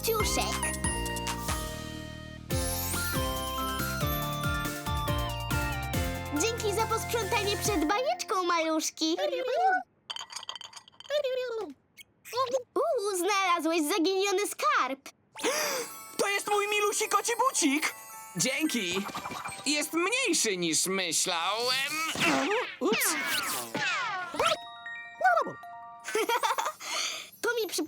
Kopciuszek. Dzięki za posprzątanie przed bajeczką, maluszki. Uuu, znalazłeś zaginiony skarb. To jest mój milusi koci bucik! Dzięki! Jest mniejszy niż myślałem. Ups.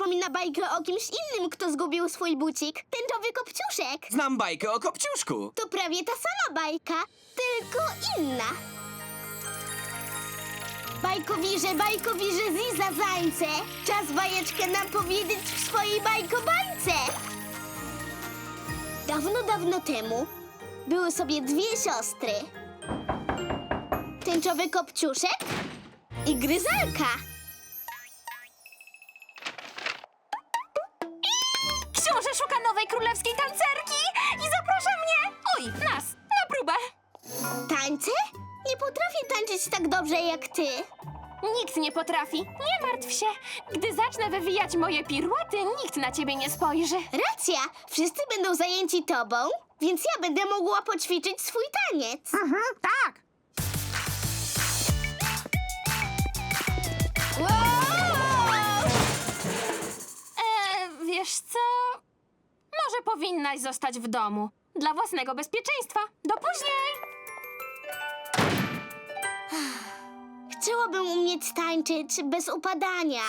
Przypomina bajkę o kimś innym, kto zgubił swój bucik. Tęczowy kopciuszek. Znam bajkę o kopciuszku. To prawie ta sama bajka, tylko inna. Bajkowirze, bajkowirze, ziza zańce. Czas bajeczkę nam powiedzieć w swojej bajkobajce. Dawno, dawno temu były sobie dwie siostry. Tęczowy kopciuszek i gryzalka. Książę szuka nowej królewskiej tancerki i zaprasza mnie, oj, nas, na próbę. Tańce? Nie potrafię tańczyć tak dobrze jak ty. Nikt nie potrafi, nie martw się. Gdy zacznę wywijać moje piruety, nikt na ciebie nie spojrzy. Racja, wszyscy będą zajęci tobą, więc ja będę mogła poćwiczyć swój taniec. Mhm, tak. Powinnaś zostać w domu. Dla własnego bezpieczeństwa. Do później! Chciałabym umieć tańczyć bez upadania.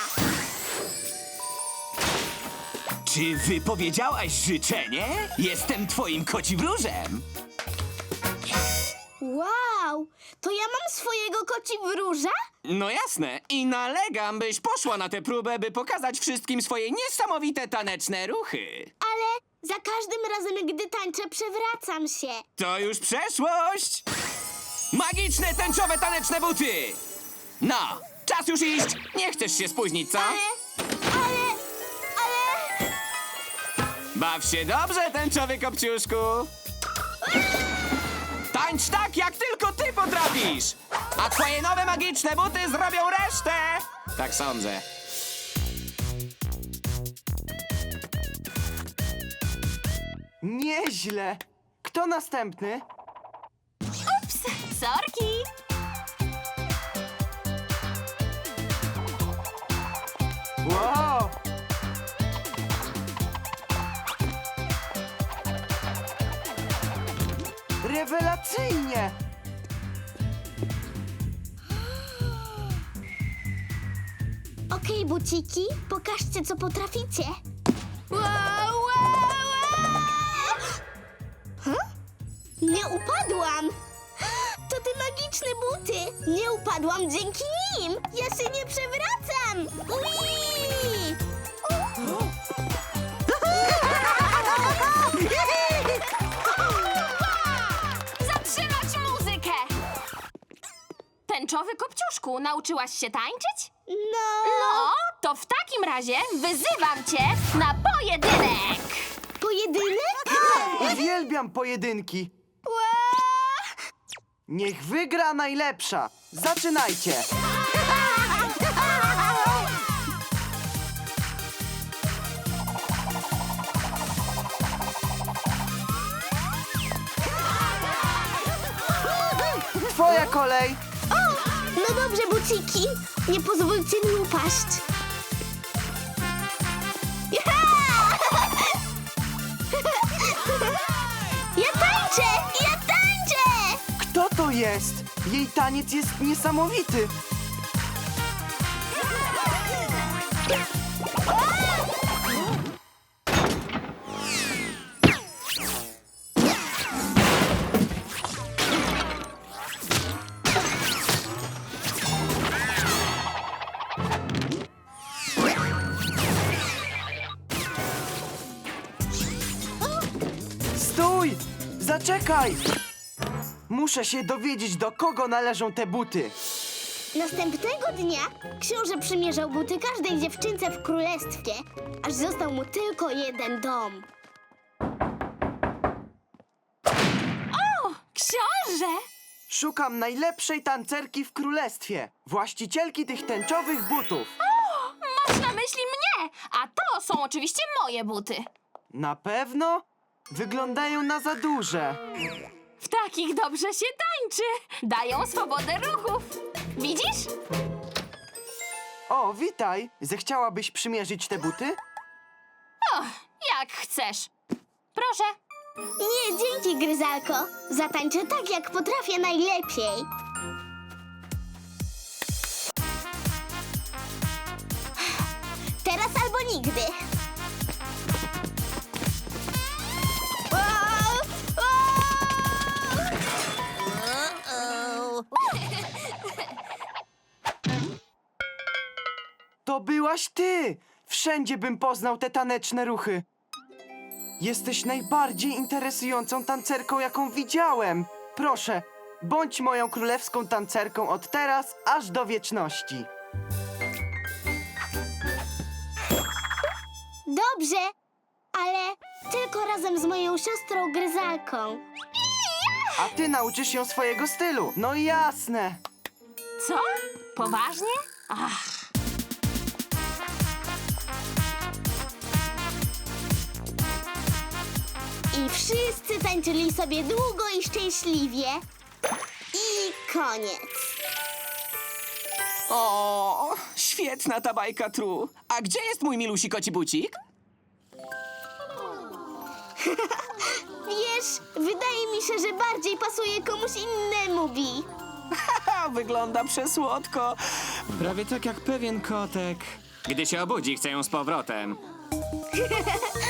Czy wypowiedziałaś życzenie? Jestem twoim kociwróżem. Wow, to ja mam swojego koci wróża? No jasne. I nalegam, byś poszła na tę próbę, by pokazać wszystkim swoje niesamowite taneczne ruchy. Ale za każdym razem, gdy tańczę, przewracam się. To już przeszłość! Magiczne tęczowe taneczne buty! No, czas już iść! Nie chcesz się spóźnić, co? Ale, ale, ale... Baw się dobrze, tęczowy kopciuszku! Tańcz tak, jak tylko ty potrafisz! A twoje nowe magiczne buty zrobią resztę! Tak sądzę. Nieźle. Kto następny? Ups, sorki! Wow! Rewelacyjnie! Okej, buciki, pokażcie, co potraficie. Wow, wow, Nie upadłam! To te magiczne buty! Nie upadłam dzięki nim! Ja się nie przewracam! Ui! Zatrzymać muzykę! Tęczowy kopciuszku, nauczyłaś się tańczyć? No, No, to w takim razie wyzywam cię na pojedynek! pojedynek? Uwielbiam pojedynki. Niech wygra najlepsza. Zaczynajcie! Twoja kolej! O, no dobrze, buciki. Nie pozwólcie mi upaść. Ja tańczę! Jest? Jej taniec jest niesamowity. Zaczekaj! Muszę się dowiedzieć, do kogo należą te buty. Następnego dnia książę przymierzał buty każdej dziewczynce w królestwie, aż został mu tylko jeden dom. Książę! Szukam najlepszej tancerki w królestwie. Właścicielki tych tęczowych butów. Masz na myśli mnie, a to są oczywiście moje buty. Na pewno? Wyglądają na za duże. W takich dobrze się tańczy. Dają swobodę ruchów. Widzisz? O, witaj. Zechciałabyś przymierzyć te buty? Jak chcesz. Proszę. Nie, dzięki, Gryzalko. Zatańczę tak, jak potrafię najlepiej. Teraz albo nigdy. Byłaś ty! Wszędzie bym poznał te taneczne ruchy. Jesteś najbardziej interesującą tancerką, jaką widziałem. Proszę, bądź moją królewską tancerką od teraz aż do wieczności. Dobrze, ale tylko razem z moją siostrą Gryzalką. A ty nauczysz ją swojego stylu. No jasne. Co? Poważnie? Ach. Wszyscy tańczyli sobie długo i szczęśliwie. I koniec. O, świetna ta bajka tru. A gdzie jest mój milusi koci bucik? Wiesz, wydaje mi się, że bardziej pasuje komuś innemu, Bi. Ha, wygląda przesłodko. Prawie tak jak pewien kotek. Gdy się obudzi, chcę ją z powrotem.